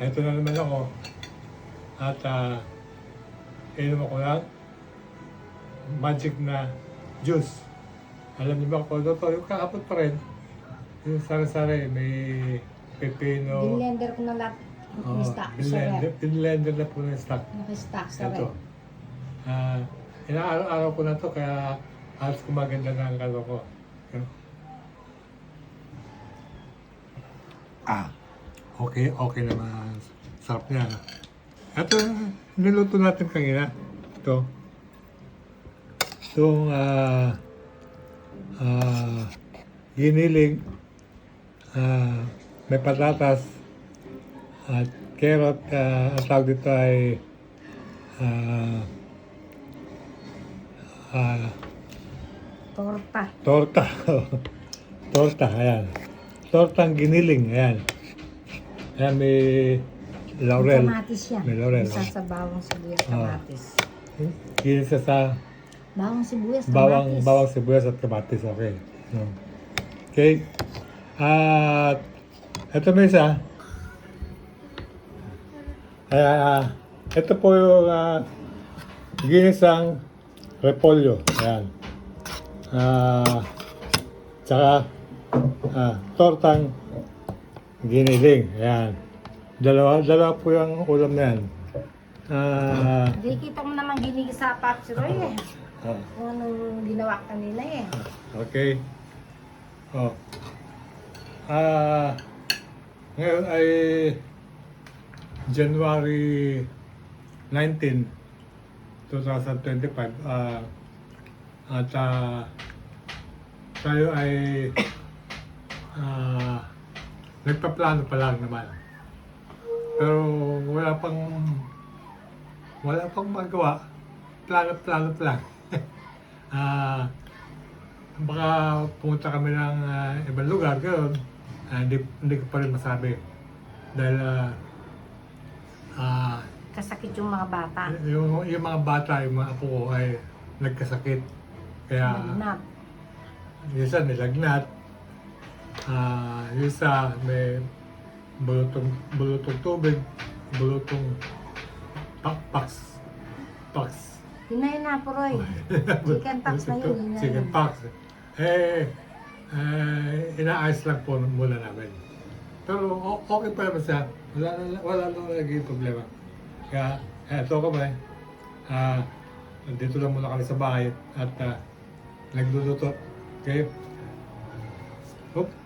eto na naman ako. At, ah, inom ako ng magic na juice. Alam niyo ba ano to? Yung kahapon pa rin. Yung sari-sari, may pepino. Dinlender ko na lahat. Oh, sa binlender, rep. binlender na po ng stock. Naka-stock sa Ito. rep. Ah, inaaraw-araw ko na to kaya halos kumaganda na ang kalo ko. Ah, okay, okay naman. Sarap niya. Ito, niluto natin kanina. Ito. Itong ah, ah, giniling. Ah, may patatas at carrot. ah, ang tawag dito ay ah, ah, Torta. torta. torta, ayan. Tortang giniling, ayan. Ayan, may laurel. Kamatis yan. May laurel. Isa sa bawang sibuyas Ah. kamatis. Ginisa sa Bawang sibuyas kamatis. bawang, bawang sibuyas at kamatis. Okay. No. Okay. At ito may isa. Ay, ah, ito po yung ah, ginisang repolyo. Ayan. Ah, tsaka ah, tortang giniling. Ayan. Dalawa, dalawa po yung ulam na yan. Ah, Hindi kita mo naman ginigisa pa si Roy eh. ah. Kung anong ginawa kanina eh. Okay. Oh. Ah, ngayon ay January 19, 2025. Ah, at ah, tayo ay ah, nagpaplano pa lang naman. Pero wala pang wala pang magawa. Plano-plano pa lang. Ah, baka pumunta kami ng ah, ibang lugar, gano'n. Ah, hindi, hindi ko pa rin masabi. Dahil ah, ah, Kasakit yung mga bata. yung, yung mga bata, yung mga apo ko ay nagkasakit. Kaya Nagnap. yung isa nilagnat. Ah, yung isa may bulutong, bulutong tubig, bulutong pakpaks. Paks. Hinay na po Roy. Chicken pox na yun, na Chicken pox. Eh, eh, inaayos lang po muna namin. Pero okay pa naman siya. Wala wala na naging problema. Kaya, eto kami. Ah, nandito lang muna kami sa bahay at ah, nagluluto. Okay? Hop.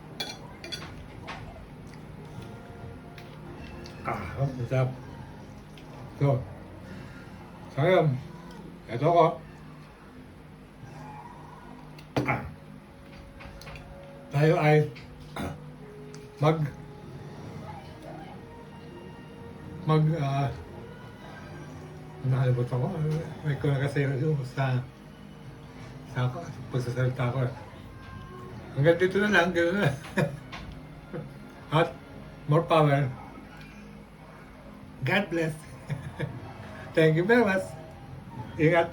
Ah, masarap. So, ngayon, eto ko. Ah. Tayo ay mag mag ah nakalimutan ko may ko na kasi sa sa pagsasalita ko hanggang dito na lang gano'n at more power God bless. Thank you very much. Ingat